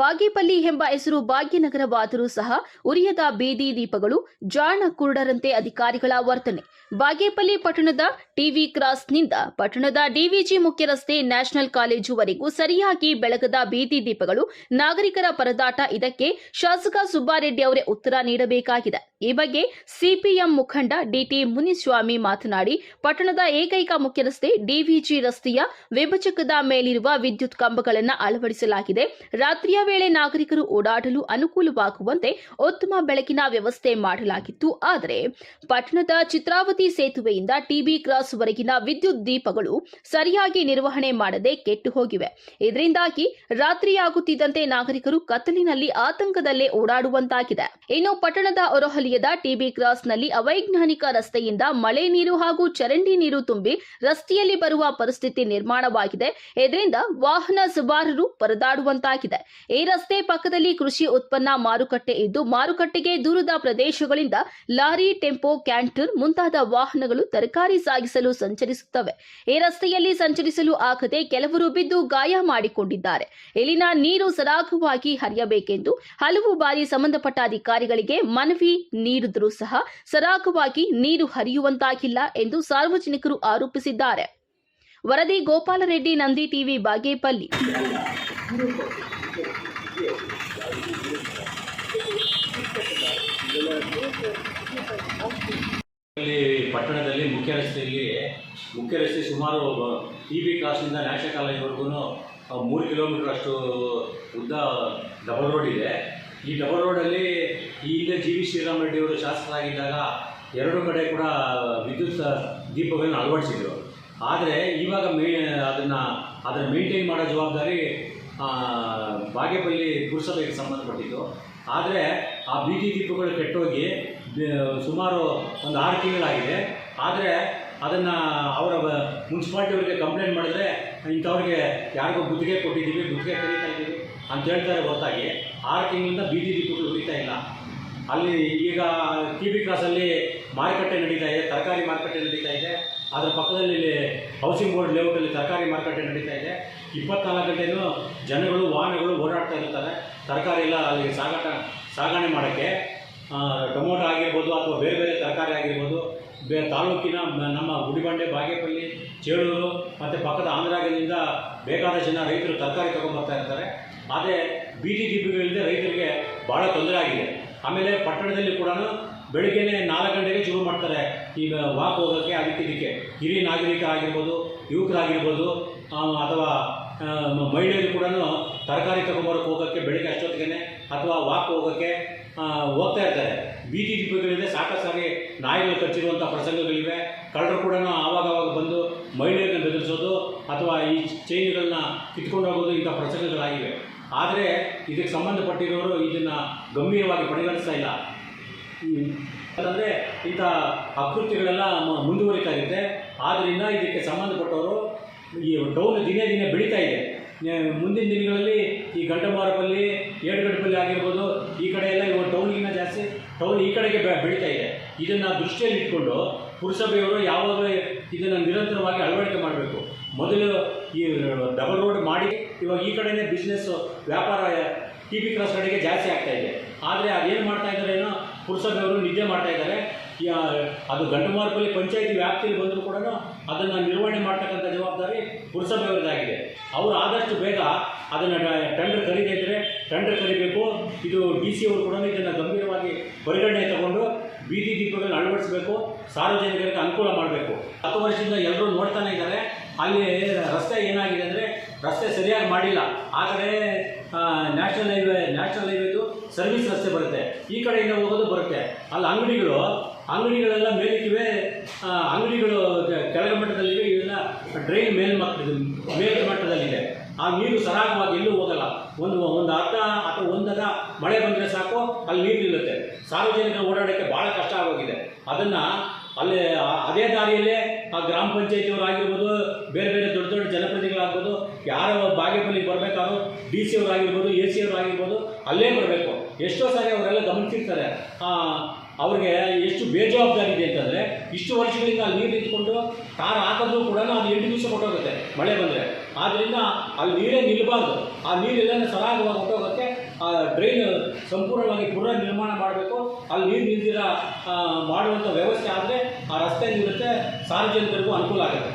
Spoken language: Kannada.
ಬಾಗೇಪಲ್ಲಿ ಎಂಬ ಹೆಸರು ಭಾಗ್ಯನಗರವಾದರೂ ಸಹ ಉರಿಯದ ಬೀದಿ ದೀಪಗಳು ಜಾಣ ಕುರುಡರಂತೆ ಅಧಿಕಾರಿಗಳ ವರ್ತನೆ. ಬಾಗೇಪಲ್ಲಿ ಪಟ್ಟಣದ ಟಿವಿ ಕ್ರಾಸ್ನಿಂದ ಪಟ್ಟಣದ ಡಿವಿಜಿ ಮುಖ್ಯ ರಸ್ತೆ ನ್ಯಾಷನಲ್ ಕಾಲೇಜುವರೆಗೂ ಸರಿಯಾಗಿ ಬೆಳಗದ ಬೀದಿ ದೀಪಗಳು ನಾಗರಿಕರ ಪರದಾಟ ಇದಕ್ಕೆ ಶಾಸಕ ಸುಬ್ಬಾರೆಡ್ಡಿ ಅವರೇ ಉತ್ತರ ನೀಡಬೇಕಾಗಿದೆ. ಈ ಬಗ್ಗೆ ಸಿಪಿಎಂ ಮುಖಂಡ ಡಿಟಿ ಮುನಿಸ್ವಾಮಿ ಮಾತನಾಡಿ, ಪಟ್ಟಣದ ಏಕೈಕ ಮುಖ್ಯ ರಸ್ತೆ ಡಿವಿಜಿ ರಸ್ತೆಯ ವಿಭಜಕದ ಮೇಲಿರುವ ವಿದ್ಯುತ್ ಕಂಬಗಳನ್ನು ಅಳವಡಿಸಲಾಗಿದೆ. ರಾತ್ರಿಯ ವೇಳೆ ನಾಗರಿಕರು ಓಡಾಡಲು ಅನುಕೂಲವಾಗುವಂತೆ ಉತ್ತಮ ಬೆಳಕಿನ ವ್ಯವಸ್ಥೆ ಮಾಡಲಾಗಿತ್ತು. ಆದರೆ, ಪಟ್ಟಣದ ಚಿತ್ರಾವತಿ ಸೇತುವೆಯಿಂದ ಟಿಬಿ ಕ್ರಾಸ್ ವರೆಗಿನ ವಿದ್ಯುತ್ ದೀಪಗಳು ಸರಿಯಾಗಿ ನಿರ್ವಹಣೆ ಮಾಡದೆ ಕೆಟ್ಟು ಹೋಗಿವೆ. ಇದರಿಂದಾಗಿ ರಾತ್ರಿಯಾಗುತ್ತಿದ್ದಂತೆ ನಾಗರಿಕರು ಕತ್ತಲಿನಲ್ಲಿ ಆತಂಕದಲ್ಲೇ ಓಡಾಡುವಂತಾಗಿದೆ. ಇನ್ನು ಪಟ್ಟಣದ ಹೊರಹೊಲಿಯದ ಟಿಬಿ ಕ್ರಾಸ್ನಲ್ಲಿ ಅವೈಜ್ಞಾನಿಕ ರಸ್ತೆಯಿಂದ ಮಳೆ ನೀರು ಹಾಗೂ ಚರಂಡಿ ನೀರು ತುಂಬಿ ರಸ್ತೆಯಲ್ಲಿ ಬರುವ ಪರಿಸ್ಥಿತಿ ನಿರ್ಮಾಣವಾಗಿದೆ. ಇದರಿಂದ ವಾಹನ ಸವಾರರು ಪರದಾಡುವಂತಾಗಿದೆ. ಈ ರಸ್ತೆ ಪಕ್ಕದಲ್ಲಿ ಕೃಷಿ ಉತ್ಪನ್ನ ಮಾರುಕಟ್ಟೆ ಇದ್ದು, ಮಾರುಕಟ್ಟೆಗೆ ದೂರದ ಪ್ರದೇಶಗಳಿಂದ ಲಾರಿ, ಟೆಂಪೋ ಕ್ಯಾಂಟರ್ ಮುಂತಾದ ವಾಹನಗಳು ತರಕಾರಿ ಸಾಗಿಸಲು ಸಂಚರಿಸುತ್ತವೆ. ಈ ರಸ್ತೆಯಲ್ಲಿ ಸಂಚರಿಸಲು ಆಗದೆ ಕೆಲವರು ಬಿದ್ದು ಗಾಯ ಮಾಡಿಕೊಂಡಿದ್ದಾರೆ. ಇಲ್ಲಿನ ನೀರು ಸರಾಗವಾಗಿ ಹರಿಯಬೇಕೆಂದು ಹಲವು ಬಾರಿ ಸಂಬಂಧಪಟ್ಟ ಅಧಿಕಾರಿಗಳಿಗೆ ಮನವಿ ನೀಡಿದರೂ ಸಹ ಸರಾಗವಾಗಿ ನೀರು ಹರಿಯುವಂತಾಗಿಲ್ಲ ಎಂದು ಸಾರ್ವಜನಿಕರು ಆರೋಪಿಸಿದ್ದಾರೆ. ವರದಿ ಗೋಪಾಲರೆಡ್ಡಿ ನಂದಿ ಟಿವಿ ಬಾಗೇಪಲ್ಲಿ. ಪಟ್ಟಣದಲ್ಲಿ ಮುಖ್ಯ ರಸ್ತೆಯಲ್ಲಿ, ಮುಖ್ಯ ರಸ್ತೆ ಸುಮಾರು ಟಿ ಬಿ ಕ್ರಾಸ್ನಿಂದ ನ್ಯಾಷನಲ್ ಕಾಲೇಜ್ವರೆಗೂ ಮೂರು ಕಿಲೋಮೀಟರ್ ಅಷ್ಟು ಉದ್ದ ಡಬಲ್ ರೋಡ್ ಇದೆ. ಈ ಡಬಲ್ ರೋಡಲ್ಲಿ ಈಗ ಜಿ ವಿ ಶ್ರೀರಾಮ್ ರೆಡ್ಡಿ ಅವರು ಶಾಸಕರಾಗಿದ್ದಾಗ ಎರಡು ಕಡೆ ಕೂಡ ವಿದ್ಯುತ್ ದೀಪಗಳನ್ನು ಅಳವಡಿಸಿದ್ರು. ಆದರೆ ಇವಾಗ ಮೇ ಅದನ್ನು ಅದನ್ನು ಮೇಂಟೈನ್ ಮಾಡೋ ಜವಾಬ್ದಾರಿ ಬಾಗೇಪಲ್ಲಿ ಪುರಸಭೆಗೆ ಸಂಬಂಧಪಟ್ಟಿತ್ತು. ಆದರೆ ಆ ಬೀದಿ ದೀಪಗಳು ಕೆಟ್ಟೋಗಿ ಸುಮಾರು ಒಂದು ಆರು ತಿಂಗಳಾಗಿದೆ. ಆದರೆ ಅದನ್ನು ಅವರ ಮುನ್ಸಿಪಾಲ್ಟಿ ಅವರಿಗೆ ಕಂಪ್ಲೇಂಟ್ ಮಾಡಿದ್ರೆ ಇಂಥವ್ರಿಗೆ ಯಾರಿಗೋ ಗುತ್ತಿಗೆ ಕೊಟ್ಟಿದ್ದೀವಿ, ಗುತ್ತಿಗೆ ಕರೀತಾ ಇದ್ದೀವಿ ಅಂತ ಹೇಳ್ತಾರೆ ಹೊರತಾಗಿ. ಆರು ತಿಂಗಳಿಂದ ಬೀದಿ ದೀಪಗಳು ಉರಿತಾ ಇಲ್ಲ. ಅಲ್ಲಿ ಈಗ ಟಿ ಬಿ ಕ್ರಾಸಲ್ಲಿ ಮಾರುಕಟ್ಟೆ ನಡೀತಾ ಇದೆ, ತರಕಾರಿ ಮಾರುಕಟ್ಟೆ ನಡೀತಾ ಇದೆ. ಅದರ ಪಕ್ಕದಲ್ಲಿ ಇಲ್ಲಿ ಹೌಸಿಂಗ್ ಬೋರ್ಡ್ ಲೇಔಟಲ್ಲಿ ತರಕಾರಿ ಮಾರುಕಟ್ಟೆ ನಡೀತಾ ಇದೆ. ಇಪ್ಪತ್ನಾಲ್ಕು ಗಂಟೆಯೂ ಜನಗಳು, ವಾಹನಗಳು ಓಡಾಡ್ತಾ ಇರ್ತಾರೆ. ತರಕಾರಿ ಎಲ್ಲ ಅಲ್ಲಿಗೆ ಸಾಗಾಟ, ಸಾಗಣೆ ಮಾಡೋಕ್ಕೆ ಟೊಮೊಟೊ ಆಗಿರ್ಬೋದು ಅಥವಾ ಬೇರೆ ಬೇರೆ ತರಕಾರಿ ಆಗಿರ್ಬೋದು ತಾಲೂಕಿನ ನಮ್ಮ ಗುಡಿಬಂಡೆ, ಬಾಗೇಪಲ್ಲಿ, ಚೇಳೂರು ಮತ್ತು ಪಕ್ಕದ ಆಂಧ್ರಾಗದಿಂದ ಬೇಕಾದ ಜನ ರೈತರು ತರಕಾರಿ ತೊಗೊಂಡ್ಬರ್ತಾ ಇರ್ತಾರೆ. ಆದರೆ ಬೀದಿ ದೀಪಗಳಿಂದ ರೈತರಿಗೆ ಭಾಳ ತೊಂದರೆ ಆಗಿದೆ. ಆಮೇಲೆ ಪಟ್ಟಣದಲ್ಲಿ ಕೂಡ ಬೆಳಿಗ್ಗೆನೆ ನಾಲ್ಕು ಗಂಟೆಗೆ ಶುರು ಮಾಡ್ತಾರೆ. ಈಗ ವಾಕ್ ಹೋಗೋಕ್ಕೆ ಅದಕ್ಕೆ ಇದಕ್ಕೆ. ಹಿರಿಯ ನಾಗರಿಕ ಆಗಿರ್ಬೋದು ಯುವಕರಾಗಿರ್ಬೋದು ಅಥವಾ ಮಹಿಳೆಯರು ಕೂಡ ತರಕಾರಿ ತಗೊಂಬರಕ್ಕೆ ಹೋಗೋಕ್ಕೆ ಬೆಳಿಗ್ಗೆ ಅಷ್ಟೊತ್ತಿಗೆ ಅಥವಾ ವಾಕ್ ಹೋಗೋಕ್ಕೆ ಹೋಗ್ತಾ ಇರ್ತಾರೆ. ಬೀದಿ ದೀಪಗಳಿಂದ ಸಾಕಷ್ಟು ಸಾರಿ ನಾಯಿಗಳು ಕಚ್ಚಿರುವಂಥ ಪ್ರಸಂಗಗಳಿವೆ. ಕಳ್ಳರು ಕೂಡ ಆವಾಗವಾಗ ಬಂದು ಮಹಿಳೆಯರನ್ನ ಬೆದರಿಸೋದು ಅಥವಾ ಈ ಚೈನ್ಗಳನ್ನ ಕಿತ್ಕೊಂಡು ಹೋಗೋದು ಇಂಥ ಪ್ರಸಂಗಗಳಾಗಿವೆ. ಆದರೆ ಇದಕ್ಕೆ ಸಂಬಂಧಪಟ್ಟಿರೋರು ಇದನ್ನು ಗಂಭೀರವಾಗಿ ಪರಿಗಣಿಸ್ತಾ ಇಲ್ಲ. ಅಂದರೆ ಇಂಥ ಅಕೃತ್ಯಗಳೆಲ್ಲ ಮುಂದುವರಿತಾ ಇರುತ್ತೆ. ಆದ್ದರಿಂದ ಇದಕ್ಕೆ ಸಂಬಂಧಪಟ್ಟವರು ಈ ಟೌನ್ ದಿನೇ ದಿನೇ ಬೆಳೀತಾ ಇದೆ. ಮುಂದಿನ ದಿನಗಳಲ್ಲಿ ಈ ಗಂಟಮಾರಪಲ್ಲಿ ಏಡುಗಡಪಲ್ಲಿ ಆಗಿರ್ಬೋದು, ಈ ಕಡೆ ಎಲ್ಲ ಇವಾಗ ಟೌನ್ಗಿಂತ ಜಾಸ್ತಿ ಟೌನ್ ಈ ಕಡೆಗೆ ಬೆಳೀತಾ ಇದೆ. ಇದನ್ನು ದೃಷ್ಟಿಯಲ್ಲಿ ಇಟ್ಕೊಂಡು ಪುರಸಭೆಯವರು ಯಾವಾಗಲೂ ಇದನ್ನು ನಿರಂತರವಾಗಿ ಅಳವಡಿಕೆ ಮಾಡಬೇಕು. ಮೊದಲು ಈ ಡಬಲ್ ರೋಡ್ ಮಾಡಿ, ಇವಾಗ ಈ ಕಡೆನೇ ಬಿಸ್ನೆಸ್ಸು ವ್ಯಾಪಾರ ಟಿ ಬಿ ಕ್ರಾಸ್ ಕಡೆಗೆ ಜಾಸ್ತಿ ಆಗ್ತಾ ಇದೆ. ಆದರೆ ಅದೇನು ಮಾಡ್ತಾ ಇದ್ದಾರೆ ಏನೋ ಪುರಸಭೆಯವರು ನಿದ್ದೆ ಮಾಡ್ತಾ ಇದ್ದಾರೆ. ಅದು ಗಂಟುಮಾರ್ಪಲ್ಲಿ ಪಂಚಾಯತಿ ವ್ಯಾಪ್ತಿಯಲ್ಲಿ ಬಂದರೂ ಕೂಡ ಅದನ್ನು ನಿರ್ವಹಣೆ ಮಾಡ್ತಕ್ಕಂಥ ಜವಾಬ್ದಾರಿ ಪುರಸಭೆಯವರದಾಗಿದೆ. ಅವರು ಆದಷ್ಟು ಬೇಗ ಅದನ್ನು ಟೆಂಡರ್ ಕರೀದಿದ್ದರೆ ಟೆಂಡರ್ ಕರಿಬೇಕು. ಇದು ಡಿ ಸಿ ಅವರು ಕೂಡ ಇದನ್ನು ಗಂಭೀರವಾಗಿ ಪರಿಗಣನೆ ತಗೊಂಡು ಬೀದಿ ದೀಪಗಳನ್ನ ಅಳವಡಿಸಬೇಕು. ಸಾರ್ವಜನಿಕರಿಗೆ ಅನುಕೂಲ ಮಾಡಬೇಕು. ಹತ್ತು ವರ್ಷದಿಂದ ಎಲ್ಲರೂ ನೋಡ್ತಾನೆ ಇದ್ದಾರೆ. ಅಲ್ಲಿ ರಸ್ತೆ ಏನಾಗಿದೆ ಅಂದರೆ ರಸ್ತೆ ಸರಿಯಾಗಿ ಮಾಡಿಲ್ಲ. ಆದರೆ ನ್ಯಾಷನಲ್ ಹೈವೇ ನ್ಯಾಷನಲ್ ಹೈವೇದು ಸರ್ವಿಸ್ ರಸ್ತೆ ಬರುತ್ತೆ. ಈ ಕಡೆಯಿಂದ ಹೋಗೋದು ಬರುತ್ತೆ. ಅಲ್ಲಿ ಅಂಗಡಿಗಳು, ಅಂಗಡಿಗಳೆಲ್ಲ ಮೇಲಿಕ್ಕಿವೆ. ಅಂಗಡಿಗಳು ಕೆಳಗ ಮಟ್ಟದಲ್ಲಿವೆ. ಇವೆಲ್ಲ ಡ್ರೈನ್ ಮೇಲ್ ಮೇಲ್ ಮಟ್ಟದಲ್ಲಿದೆ. ಆ ನೀರು ಸರಾಗವಾಗಿ ಎಲ್ಲೂ ಹೋಗಲ್ಲ. ಒಂದು ಒಂದು ಅರ್ಧ ಅಥವಾ ಒಂದರ ಮಳೆ ಬಂದರೆ ಸಾಕು, ಅಲ್ಲಿ ನೀರು ನಿಲ್ಲುತ್ತೆ. ಸಾರ್ವಜನಿಕ ಓಡಾಡೋಕ್ಕೆ ಭಾಳ ಕಷ್ಟ ಆಗೋಗಿದೆ. ಅದನ್ನು ಅಲ್ಲಿ, ಅದೇ ದಾರಿಯಲ್ಲೇ ಆ ಗ್ರಾಮ ಪಂಚಾಯತಿಯವರು ಆಗಿರ್ಬೋದು, ಬೇರೆ ಬೇರೆ ದೊಡ್ಡ ದೊಡ್ಡ ಜನಪ್ರತಿನಿಧಿಗಳಾಗ್ಬೋದು ಯಾರೋ ಬಾಗೇಪಲ್ಲಿ ಬರಬೇಕಾದ್ರೂ, ಡಿ ಸಿ ಅವರು ಆಗಿರ್ಬೋದು ಎ ಸಿ ಅವರು ಆಗಿರ್ಬೋದು ಅಲ್ಲೇ ಬರಬೇಕು. ಎಷ್ಟೋ ಸಾರಿ ಅವರೆಲ್ಲ ಗಮನಿಸಿರ್ತಾರೆ. ಅವ್ರಿಗೆ ಎಷ್ಟು ಬೇಜವಾಬ್ದಾರಿ ಇದೆ ಅಂತಂದರೆ, ಇಷ್ಟು ವರ್ಷಗಳಿಂದ ಅಲ್ಲಿ ನೀರು ನಿಂತ್ಕೊಂಡು ಕಾರ್ ಹಾಕಿದ್ರು ಕೂಡ ಅದು ಎಂಟು ದಿವಸ ಕೊಟ್ಟೋಗುತ್ತೆ ಮಳೆ ಬಂದರೆ. ಆದ್ದರಿಂದ ಅಲ್ಲಿ ನೀರೇ ನಿಲ್ಲಬಾರ್ದು ಆ ನೀರೆಲ್ಲ ಸರಾಗವಾಗಿ ಹೊಟ್ಟೋಗುತ್ತೆ ಆ ಡ್ರೈನ್ ಸಂಪೂರ್ಣವಾಗಿ ಪುನರ್ ನಿರ್ಮಾಣ ಮಾಡಬೇಕು. ಅಲ್ಲಿ ನೀರು ನಿಲ್ದಿರ ಮಾಡುವಂಥ ವ್ಯವಸ್ಥೆ ಆದರೆ ಆ ರಸ್ತೆ ನಿಲ್ಲುತ್ತೆ ಸಾರ್ವಜನಿಕರಿಗೂ ಅನುಕೂಲ ಆಗುತ್ತೆ.